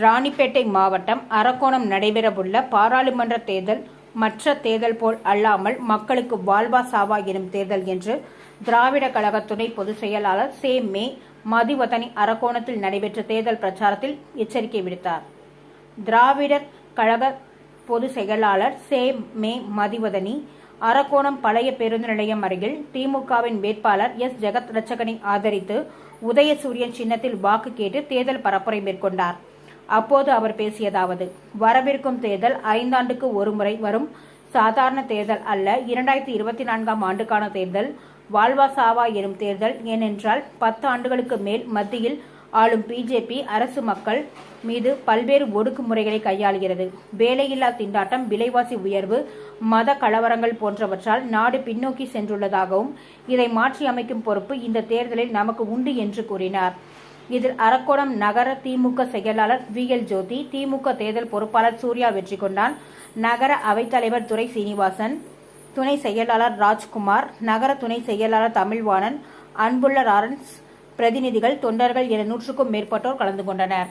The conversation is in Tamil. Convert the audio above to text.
ராணிப்பேட்டை மாவட்டம் அரக்கோணம் நடைபெறவுள்ள பாராளுமன்ற தேர்தல் மற்ற தேர்தல் போல் அல்லாமல் மக்களுக்கு வாழ்வா சாவா எனும் தேர்தல் என்று திராவிட கழக துணை பொதுச் செயலாளர் சே. மே. மதிவதனி அரக்கோணத்தில் நடைபெற்ற தேர்தல் பிரச்சாரத்தில் எச்சரிக்கை விடுத்தார். திராவிடர் கழக பொதுச் செயலாளர் சே. மே. மதிவதனி அரக்கோணம் பழைய பேருந்து நிலையம் அருகில் திமுகவின் வேட்பாளர் எஸ். ஜெகத் ரட்சகனை ஆதரித்து உதயசூரியன் சின்னத்தில் வாக்கு கேட்டு தேர்தல் பரப்புரை மேற்கொண்டார். அப்போது அவர் பேசியதாவது வரவிருக்கும் தேர்தல் ஐந்தாண்டுக்கு ஒருமுறை வரும். சாதாரண தேர்தல் அல்ல. இரண்டாயிரத்தி இருபத்தி நான்காம் ஆண்டுக்கான தேர்தல். வாழ்வா சாவா எனும் தேர்தல். ஏனென்றால் பத்து ஆண்டுகளுக்கு மேல் மத்தியில் ஆளும் பிஜேபி அரசு மக்கள் மீது பல்வேறு ஒடுக்குமுறைகளை கையாளுகிறது. வேலையில்லா திண்டாட்டம் விலைவாசி உயர்வு மத கலவரங்கள் போன்றவற்றால் நாடு பின்னோக்கி சென்றுள்ளதாகவும் இதை மாற்றியமைக்கும் பொறுப்பு இந்த தேர்தலில் நமக்கு உண்டு என்று கூறினார். இதில் அரக்கோணம் நகர திமுக செயலாளர் வி எல் ஜோதி திமுக தேர்தல் பொறுப்பாளர் சூர்யா வெற்றி கொண்டான் நகர அவைத்தலைவர் துரை சீனிவாசன் துணை செயலாளர் ராஜ்குமார் நகர துணை செயலாளர் தமிழ்வாணன் அன்புள்ள லாரன்ஸ் பிரதிநிதிகள் தொண்டர்கள் என நூற்றுக்கும் மேற்பட்டோர் கலந்து கொண்டனர்.